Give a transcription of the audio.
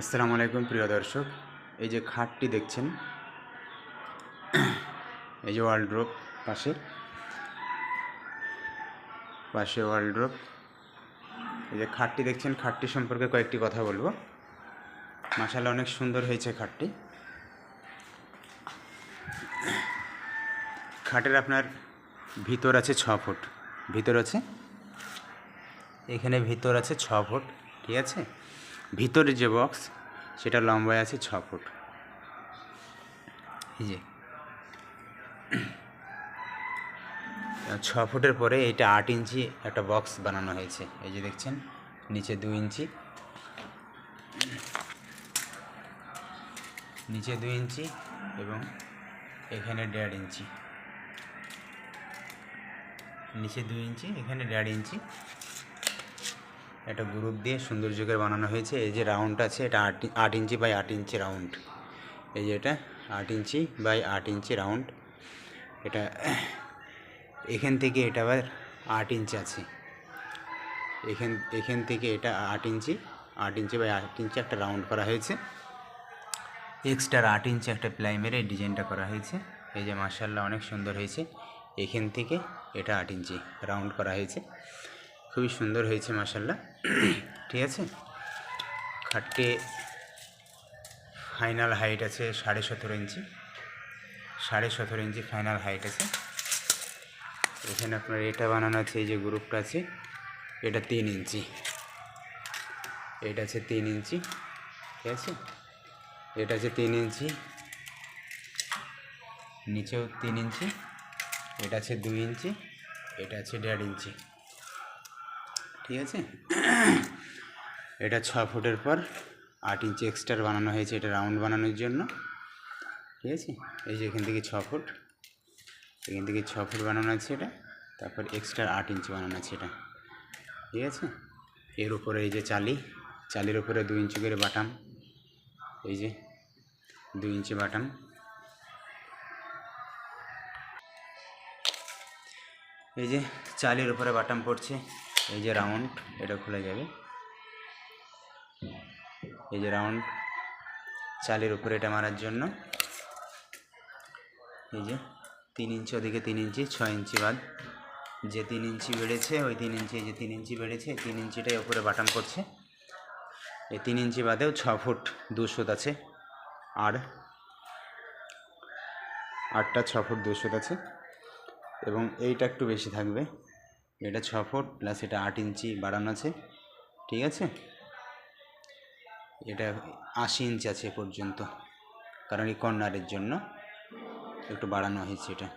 আসসালামু আলাইকুম, প্রিয় দর্শক। এই যে খাটটি দেখছেন, এই যে ওয়ার্ল্ড্রোপ পাশে পাশে ওয়ার্ল্ড্রোপ এই যে খাটটি দেখছেন, খাটটি সম্পর্কে কয়েকটি কথা বলব। মাসাল্লাহ অনেক সুন্দর হয়েছে খাটটি। খাটের আপনার ভিতর আছে ছ ফুট। ভিতর আছে? এখানে ভিতর আছে ছ ফুট, ঠিক আছে? ভিতরে যে বক্স, সেটা লম্বায় আছে ছ ফুট। এই যে। ছ ফুটের পরে এটা আট ইঞ্চি একটা বক্স বানানো হয়েছে। এই যে দেখছেন, নিচে দু ইঞ্চি। নিচে দু ইঞ্চি এবং এখানে দেড় ইঞ্চি। নিচে দু ইঞ্চি, এখানে দেড় ইঞ্চি। একটা গ্রুপ দিয়ে সৌন্দর্য করে বানানো হয়েছে। এই যে রাউন্ড আছে, এটা আট আট ইঞ্চি বাই আট ইঞ্চি রাউন্ড এই যে এটা আট ইঞ্চি বাই আট ইঞ্চি রাউন্ড এটা এখান থেকে এটা আবার আট ইঞ্চি আছে। এখান এখান থেকে এটা আট ইঞ্চি আট ইঞ্চি বাই আট ইঞ্চি একটা রাউন্ড করা হয়েছে। এক্সট্রা আট ইঞ্চি একটা প্লাই মেরে ডিজাইনটা করা হয়েছে। এই যে মার্শাল্লাহ অনেক সুন্দর হয়েছে। এখান থেকে এটা আট ইঞ্চি রাউন্ড করা হয়েছে। খুবই সুন্দর হয়েছে মাসাল্লাহ ঠিক আছে? খাটটি ফাইনাল হাইট আছে সাড়ে সতেরো ইঞ্চি। সাড়ে সতেরো ইঞ্চি ফাইনাল হাইট আছে। এখানে আপনার এটা বানানো আছে, এই যে গ্রুপটা আছে, এটা তিন ইঞ্চি। এটা আছে তিন ইঞ্চি। ঠিক আছে? এটা আছে তিন ইঞ্চি। নিচেও তিন ইঞ্চি। এটা আছে দুই ইঞ্চি। এটা আছে দেড় ইঞ্চি। ঠিক আছে? এটা ছ ফুটের পর আট ইঞ্চি এক্সট্রা বানানো হয়েছে, এটা রাউন্ড বানানোর জন্য। ঠিক আছে? এই যে এখান থেকে ছ ফুট। এখান থেকে ছ ফুট বানানো আছে এটা। তারপর এক্সট্রা আট ইঞ্চি বানানো আছে এটা। ঠিক আছে? এর উপরে এই যে চালি, চালির উপরে দু ইঞ্চি করে বাটাম। এই যে দু ইঞ্চি বাটাম। এই যে চালের উপরে বাটাম পড়ছে। এই যে রাউন্ড এটা খুলে যাবে। এই যে রাউন্ড চালের উপরে এটা মারার জন্য। এই যে তিন ইঞ্চি, ওদিকে তিন ইঞ্চি, ছয় ইঞ্চি বাদ। যে তিন ইঞ্চি বেড়েছে, ওই তিন ইঞ্চি যে তিন ইঞ্চি বেড়েছে তিন ইঞ্চিটাই উপরে বাটাম করছে। এই তিন ইঞ্চি বাদেও ছ ফুট দু সুত আছে। আর, আটটা ছ ফুট দু সুত আছে। এবং এইটা একটু বেশি থাকবে। এটা ছ ফুট প্লাস এটা আট ইঞ্চি বাড়ানো আছে, ঠিক আছে? এটা আশি ইঞ্চি আছে পর্যন্ত, কারণ এই কর্নারের জন্য একটু বাড়ানো হয়েছে এটা।